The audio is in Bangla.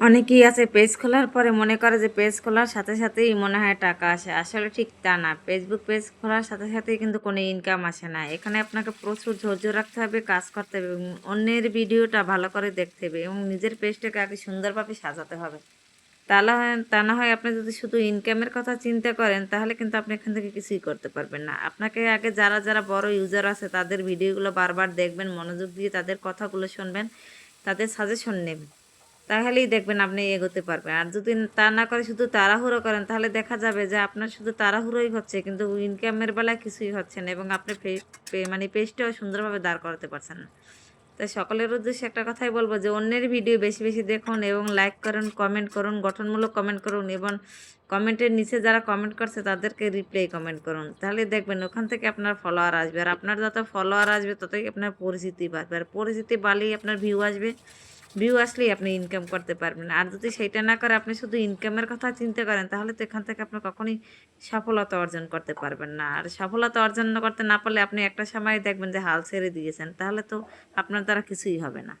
অনেকেই আছে পেজ খোলার পরে মনে করে যে পেজ খোলার সাথে সাথেই মনে হয় টাকা আসে। আসলে ঠিক তা না। ফেসবুক পেজ খোলার সাথে সাথেই কিন্তু কোনো ইনকাম আসে না। এখানে আপনাকে প্রচুর ধৈর্য রাখতে হবে, কাজ করতে হবে অন্যের ভিডিওটা ভালো করে দেখতে হবে এবং নিজের পেজটাকে আগে সুন্দরভাবে সাজাতে হবে। তাহলে তা না হয় আপনি যদি শুধু ইনকামের কথা চিন্তা করেন, তাহলে কিন্তু আপনি এখান থেকে কিছুই করতে পারবেন না। আপনাকে আগে যারা যারা বড় ইউজার আছে, তাদের ভিডিওগুলো বারবার দেখবেন, মনোযোগ দিয়ে তাদের কথাগুলো শুনবেন, তাদের সাজেশন নেবেন। তাহলেই দেখবেন আপনি এগোতে পারবেন। আর যদি তা না করে, শুধু তাড়াহুড়ো করেন, তাহলে দেখা যাবে যে আপনার শুধু তাড়াহুড়োই হচ্ছে, কিন্তু ইনকামের বেলায় কিছুই হচ্ছে না এবং আপনি মানে পেজটাও সুন্দরভাবে দাঁড় করাতে পারছেন না। তাই সকলের উদ্দেশ্যে একটা কথাই বলব যে, অন্যের ভিডিও বেশি বেশি দেখুন এবং লাইক করুন কমেন্ট করুন, গঠনমূলক কমেন্ট করুন এবং কমেন্টের নিচে যারা কমেন্ট করছে, তাদেরকে রিপ্লাই কমেন্ট করুন। তাহলে দেখবেন ওখান থেকে আপনার ফলোয়ার আসবে। আর আপনার যত ফলোয়ার আসবে, ততই আপনার পরিচিতি বাড়বে। আর পরিচিতি বাড়লেই আপনার ভিউ আসবে। ভিউ আসলেই আপনি ইনকাম করতে পারবেন আর যদি সেটা না করে আপনি শুধু ইনকামের কথা চিন্তা করেন, তাহলে তো এখান থেকে আপনি কখনই সফলতা অর্জন করতে পারবেন না। আর সফলতা অর্জন করতে না পারলে আপনি একটা সময় দেখবেন যে হাল ছেড়ে দিয়েছেন, তাহলে তো আপনার দ্বারা কিছুই হবে না।